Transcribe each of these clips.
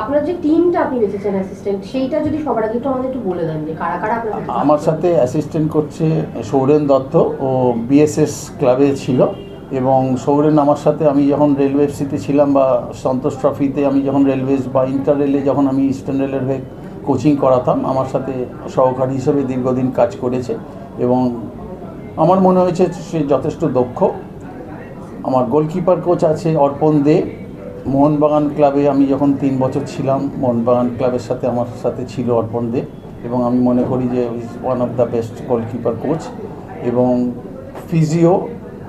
আপনার যে টিমটা আপনি অ্যাসিস্ট্যান্ট সেইটা যদি সবার আগে একটু আমাদের একটু বলে দেন যে কারা কারা আপনার আমার সাথে অ্যাসিস্ট্যান্ট করছে সৌরেন দত্ত, ও বিএসএস ক্লাবে ছিল এবং সৌরেন আমার সাথে আমি যখন রেলওয়ে এফসিতে ছিলাম বা সন্তোষ ট্রফিতে আমি যখন রেলওয়েজ বা ইন্টার রেলে যখন আমি ইস্টার্ন রেলের হয়ে কোচিং করাতাম, আমার সাথে সহকারী হিসেবে দীর্ঘদিন কাজ করেছে এবং আমার মনে হয়েছে সে যথেষ্ট দক্ষ। আমার গোলকিপার কোচ আছে অর্পণ দে মোহনবাগান ক্লাবে আমি যখন তিন বছর ছিলাম, মোহনবাগান ক্লাবের সাথে আমার সাথে ছিল অর্পণ দে এবং আমি মনে করি যে is one of the best goalkeeper coach এবং ফিজিও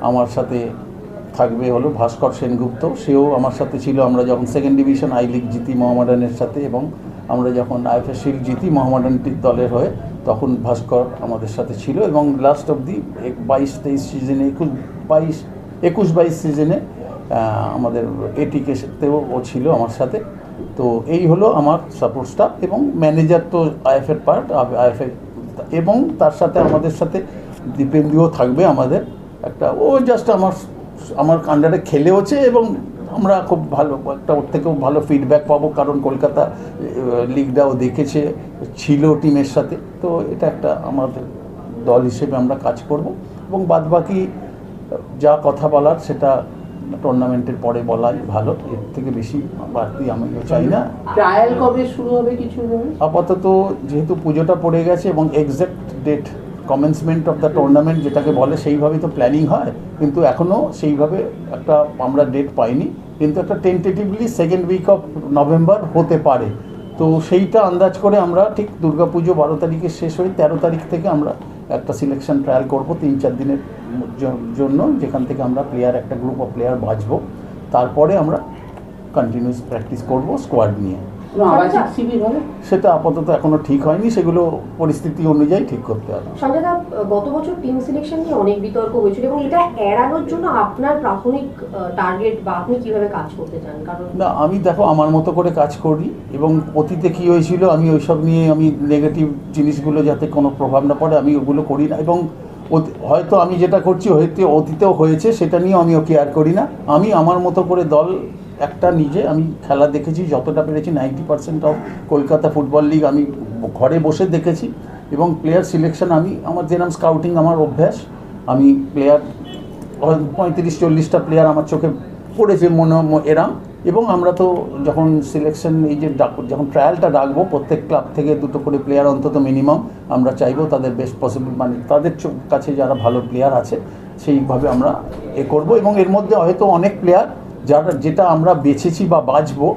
আমার সাথে থাকবে হলো ভাস্কর সেনগুপ্ত। সেও আমার সাথে ছিল, আমরা যখন সেকেন্ড ডিভিশন আই লিগ জিতি মোহামেডানের সাথে এবং আমরা যখন আইএফএ শিল্ড জিতি মোহামেডানটির দলের হয়ে, তখন ভাস্কর আমাদের সাথে ছিল এবং লাস্ট অব দি বাইশ তেইশ সিজনে একুশ বাইশ একুশ বাইশ সিজনে আমাদের এটিকেতেও ও ছিল আমার সাথে। তো এই হলো আমার সাপোর্ট স্টাফ এবং ম্যানেজার তো আইএফের পার্ট আইএফএ এবং তার সাথে আমাদের সাথে দীপেন্দ্রও থাকবে আমাদের একটা। ও জাস্ট আমার আমার কান্ডারে খেলেওছে এবং আমরা খুব ভালো একটা ওর থেকেও ভালো ফিডব্যাক পাবো কারণ কলকাতা লিগটাও দেখেছে, ছিল টিমের সাথে। তো এটা একটা আমাদের দল হিসেবে আমরা কাজ করব। এবং বাদবাকি যা কথা বলার সেটা টুর্নামেন্টের পরে বলাই ভালো এর থেকে বেশি বাড়তি আমি চাই না। ট্রায়াল কবে শুরু হবে কিছু? আপাতত যেহেতু পুজোটা পড়ে গেছে এবং exact date commencement of the tournament যেটাকে বলে সেইভাবেই তো প্ল্যানিং হয় কিন্তু এখনও সেইভাবে একটা আমরা ডেট পাইনি। কিন্তু একটা tentatively second week of November হতে পারে। তো সেইটা আন্দাজ করে আমরা ঠিক দুর্গাপুজো বারো তারিখে শেষ হয়ে তেরো তারিখ থেকে আমরা একটা সিলেকশন ট্রায়াল করব তিন চার দিনের জন্য, যেখান থেকে আমরা প্লেয়ার একটা গ্রুপ অফ প্লেয়ার বাঁচব। তারপরে আমরা কন্টিনিউস প্র্যাকটিস করব স্কোয়াড নিয়ে। সেটা আপাতত এখনও ঠিক হয়নি সেগুলো পরিস্থিতি অনুযায়ী ঠিক করতে হবে। সঞ্জয় গত বছর টিম সিলেকশন নিয়ে অনেক বিতর্ক হয়েছিল এবং এটা এড়ানোর জন্য আপনার প্রাথমিক টার্গেট বা আপনি কীভাবে কাজ করতে চান? কারণ না আমি দেখো আমার মতো করে কাজ করি এবং অতীতে কী হয়েছিল আমি ওইসব নিয়ে আমি নেগেটিভ জিনিসগুলো যাতে কোনো প্রভাব না পড়ে আমি ওগুলো করি না। এবং হয়তো আমি যেটা করছি হয়তো অতীতেও হয়েছে সেটা নিয়েও আমিও কেয়ার করি না। আমি আমার মতো করে দল একটা নিজে আমি খেলা দেখেছি, যতটা পেরেছি ninety percent of Kolkata football league আমি ঘরে বসে দেখেছি এবং প্লেয়ার সিলেকশন আমি, আমার যেরকম স্কাউটিং আমার অভ্যাস, আমি প্লেয়ার পঁয়ত্রিশ, চল্লিশটা প্লেয়ার আমার চোখে পড়েছে মনে এরাম। এবং আমরা তো যখন সিলেকশন এই যে ডাক- যখন ট্রায়ালটা রাখব, প্রত্যেক ক্লাব থেকে দুটো করে প্লেয়ার অন্তত মিনিমাম আমরা চাইব তাদের বেস্ট পসিবল মানে তাদের কাছে যারা ভালো প্লেয়ার আছে, সেইভাবে আমরা এ করব। এবং এর মধ্যে হয়তো অনেক প্লেয়ার যারা যেটা আমরা বেছেছি বা বাঁচবো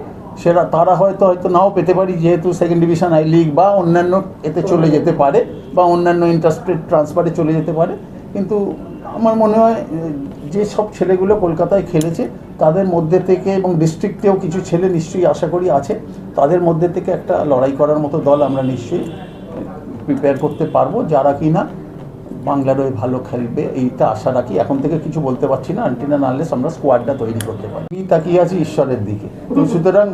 সেটা তারা হয়তো হয়তো নাও পেতে পারি, যেহেতু সেকেন্ড ডিভিশন আই লিগ বা অন্যান্য এতে চলে যেতে পারে, বা অন্যান্য ইন্টারস্টেট ট্রান্সফারে চলে যেতে পারে, কিন্তু আমার মনে হয়, যে সব ছেলেগুলো কলকাতায় খেলেছে, তাদের মধ্যে থেকে এবং ডিস্ট্রিক্টেও কিছু ছেলে নিশ্চয়ই আশা করি আছে, তাদের মধ্যে থেকে একটা লড়াই করার মতো দল আমরা নিশ্চয়ই প্রিপেয়ার করতে পারব, যারা কি না বাংলার হয়ে ভালো খেলবে, এইটা আশা রাখি। এখন থেকে কিছু বলতে পারছি না আন্টিনা নানলেস আমরা স্কোয়াডটা তৈরি করতে পারি। আমি তাকিয়ে আছি ঈশ্বরের দিকে। তো সুতরাং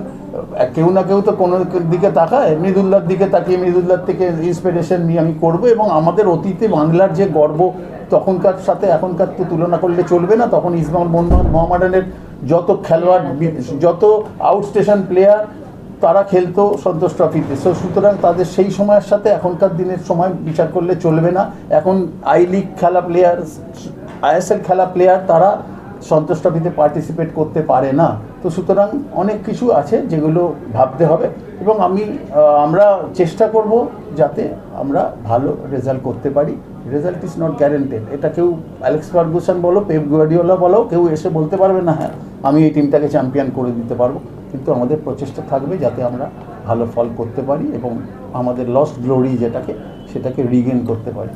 কেউ না কেউ তো কোনো দিকে তাকায়। মৃদুল্লার দিকে তাকিয়ে, মৃদুল্লার থেকে ইন্সপিরেশন নিয়ে আমি করব এবং আমাদের অতীতে বাংলার যে গর্ব, তখনকার সাথে এখনকার তো তুলনা করলে চলবে না। তখন ইসমাউল মোহাম্মদ মোহাম্মদানের যত খেলোয়াড়, যত আউটস্টেশন প্লেয়ার তারা খেলতো সন্তোষ ট্রফিতে সো সুতরাং তাদের সেই সময়ের সাথে এখনকার দিনের সময় বিচার করলে চলবে না। এখন আই লিগ খেলা প্লেয়ার আইএসএল খেলা প্লেয়ার তারা সন্তোষ ট্রফিতে পার্টিসিপেট করতে পারে না। তো সুতরাং অনেক কিছু আছে যেগুলো ভাবতে হবে এবং আমি আমরা চেষ্টা করব যাতে আমরা ভালো রেজাল্ট করতে পারি। রেজাল্ট ইজ নট গ্যারেন্টেড এটা কেউ অ্যালেক্স ফার্গুসন বলো পেপ গুয়ার্ডিওলা বলো, কেউ এসে বলতে পারবে না হ্যাঁ আমি এই টিমটাকে চ্যাম্পিয়ন করে দিতে পারব। কিন্তু আমাদের প্রচেষ্টা থাকবে যাতে আমরা ভালো ফল করতে পারি এবং আমাদের লস্ট গ্লোরি যেটাকে, সেটাকে রিগেন করতে পারি।